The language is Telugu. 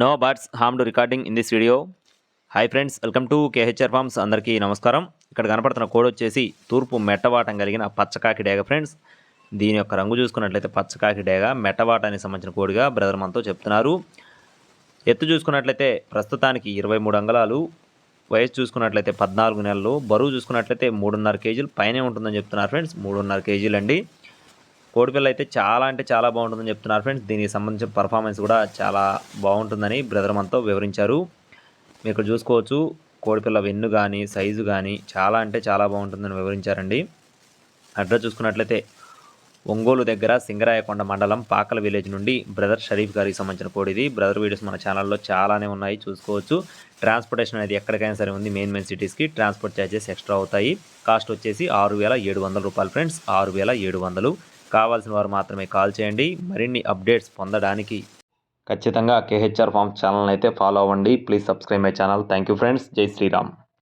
No birds harm to recording in this video hi friends welcome to KHR farms అందరికీ నమస్కారం. ఇక్కడ కనపడుతున్న కోడ్ వచ్చేసి తూర్పు మెట్టవాటం కలిగిన పచ్చకాకి డేగ ఫ్రెండ్స్ దీని యొక్క రంగు చూసుకున్నట్లయితే పచ్చకాకి డేగ మెట్టవాటానికి సంబంధించిన కోడిగా బ్రదర్ మనతో చెప్తున్నారు. ఎత్తు చూసుకున్నట్లయితే ప్రస్తుతానికి ఇరవై మూడు అంగళాలు. వయసు చూసుకున్నట్లయితే పద్నాలుగు నెలలు. బరువు చూసుకున్నట్లయితే మూడున్నర కేజీలు. పైనే ఉంటుందని చెప్తున్నారు ఫ్రెండ్స్ మూడున్నర కేజీలు అండి కోడిపిల్ల అయితే చాలా అంటే చాలా బాగుంటుందని చెప్తున్నారు ఫ్రెండ్స్. దీనికి సంబంధించిన పర్ఫార్మెన్స్ కూడా చాలా బాగుంటుందని బ్రదర్ మనతో వివరించారు. మీరు ఇక్కడ చూసుకోవచ్చు కోడిపిల్ల వెన్ను కానీ సైజు కానీ చాలా అంటే చాలా బాగుంటుందని వివరించారండి. అడ్రస్ చూసుకున్నట్లయితే ఒంగోలు దగ్గర సింగరాయకొండ మండలం పాకల విలేజ్ నుండి బ్రదర్ షరీఫ్ గారికి సంబంధించిన కోడిది బ్రదర్ వీడియోస్ మన ఛానల్లో చాలానే ఉన్నాయి చూసుకోవచ్చు. ట్రాన్స్పోర్టేషన్ అనేది ఎక్కడికైనా సరే ఉంది మెయిన్ మెయిన్ సిటీస్కి ట్రాన్స్పోర్ట్ ఛార్జెస్ ఎక్స్ట్రా అవుతాయి. కాస్ట్ వచ్చేసి ఆరు వేల ఏడు వందల రూపాయలు ఫ్రెండ్స్ ఆరు వేల ఏడు వందలు. కావాల్సిన వారు మాత్రమే కాల్ చేయండి. మరిన్ని అప్డేట్స్ పొందడానికి ఖచ్చితంగా కేహెచ్ఆర్ ఫార్మ్స్ ఛానల్ అయితే ఫాలో అవ్వండి. Please subscribe my channel. Thank you friends. Jai Sriram.